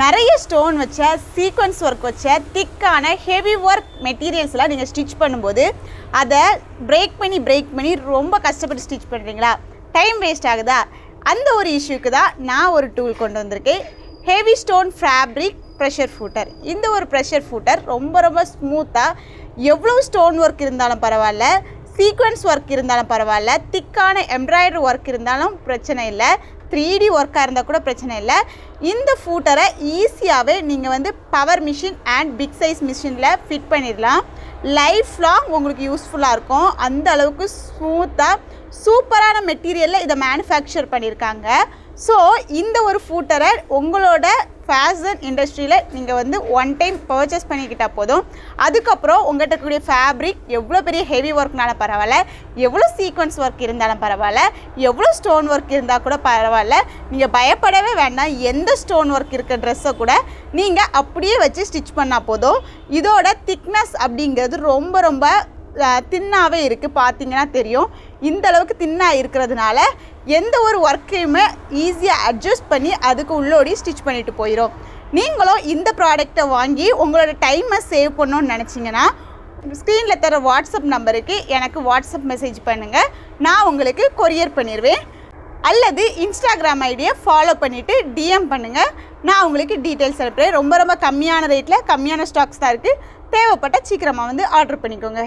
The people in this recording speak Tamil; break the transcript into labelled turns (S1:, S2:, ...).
S1: நிறைய ஸ்டோன் வச்ச சீக்வன்ஸ் ஒர்க் வச்ச திக்கான ஹெவி ஒர்க் மெட்டீரியல்ஸ்லாம் நீங்கள் ஸ்டிச் பண்ணும்போது அதை பிரேக் பண்ணி பிரேக் பண்ணி ரொம்ப கஷ்டப்பட்டு ஸ்டிச் பண்ணுறீங்களா டைம் வேஸ்ட் ஆகுதா? அந்த ஒரு இஷ்யூக்கு தான் நான் ஒரு டூல் கொண்டு வந்திருக்கேன். Heavy stone fabric pressure footer இந்த ஒரு ப்ரெஷர் ஃபூட்டர் ரொம்ப ரொம்ப ஸ்மூத்தாக எவ்வளோ ஸ்டோன் ஒர்க் இருந்தாலும் பரவாயில்ல சீக்வன்ஸ் ஒர்க் இருந்தாலும் பரவாயில்ல திக்கான எம்ப்ராய்டரி ஒர்க் இருந்தாலும் பிரச்சனை இல்லை. த்ரீ டி ஒர்க்காக இருந்தால் கூட பிரச்சனை இல்லை. இந்த ஃபூட்டரை ஈஸியாகவே நீங்கள் வந்து power machine and big size மிஷினில் ஃபிட் பண்ணிடலாம். லைஃப் லாங் உங்களுக்கு யூஸ்ஃபுல்லாக இருக்கும். அந்த அளவுக்கு ஸ்மூத்தாக சூப்பரான மெட்டீரியலில் இதை மேனுஃபேக்சர் பண்ணியிருக்காங்க. ஸோ இந்த ஒரு ஃபூட்டரை உங்களோட ஃபேஷன் இண்டஸ்ட்ரியில் நீங்கள் வந்து ஒன் டைம் பர்ச்சேஸ் பண்ணிக்கிட்டால் போதும். அதுக்கப்புறம் உங்கள்கிட்ட இருக்கக்கூடிய ஃபேப்ரிக் எவ்வளோ பெரிய ஹெவி ஒர்க்னாலும் பரவாயில்ல. எவ்வளோ சீக்வன்ஸ் ஒர்க் இருந்தாலும் பரவாயில்ல. எவ்வளோ ஸ்டோன் ஒர்க் இருந்தால் கூட பரவாயில்ல. நீங்கள் பயப்படவே வேண்டாம். எந்த ஸ்டோன் ஒர்க் இருக்க ட்ரெஸ்ஸை கூட நீங்கள் அப்படியே வச்சு ஸ்டிச் பண்ணால் போதும். இதோட திக்னஸ் அப்படிங்கிறது ரொம்ப ரொம்ப தின்னாகவே இருக்குது பார்த்தீங்கன்னா தெரியும். இந்த அளவுக்கு தின்னாக இருக்கிறதுனால எந்த ஒரு ஒர்க்கையுமே ஈஸியாக அட்ஜஸ்ட் பண்ணி அதுக்கு உள்ளோடி ஸ்டிச் பண்ணிட்டு போயிடும் நீங்களும் இந்த ப்ராடக்டை வாங்கி உங்களோட டைமை சேவ் பண்ணணும்னு நினச்சிங்கன்னா ஸ்க்ரீனில் தர வாட்ஸ்அப் நம்பருக்கு எனக்கு வாட்ஸ்அப் மெசேஜ் பண்ணுங்கள் நான் உங்களுக்கு கொரியர் பண்ணிடுவேன் அல்லது இன்ஸ்டாகிராம் ஐடியை ஃபாலோ பண்ணிவிட்டு டிஎம் பண்ணுங்கள் நான் உங்களுக்கு டீட்டெயில்ஸ் அனுப்புகிறேன் ரொம்ப ரொம்ப கம்மியான ரேட்டில் கம்மியான ஸ்டாக்ஸ் தான் இருக்குது தேவைப்பட்ட சீக்கிரமாக வந்து ஆர்டர் பண்ணிக்கோங்க.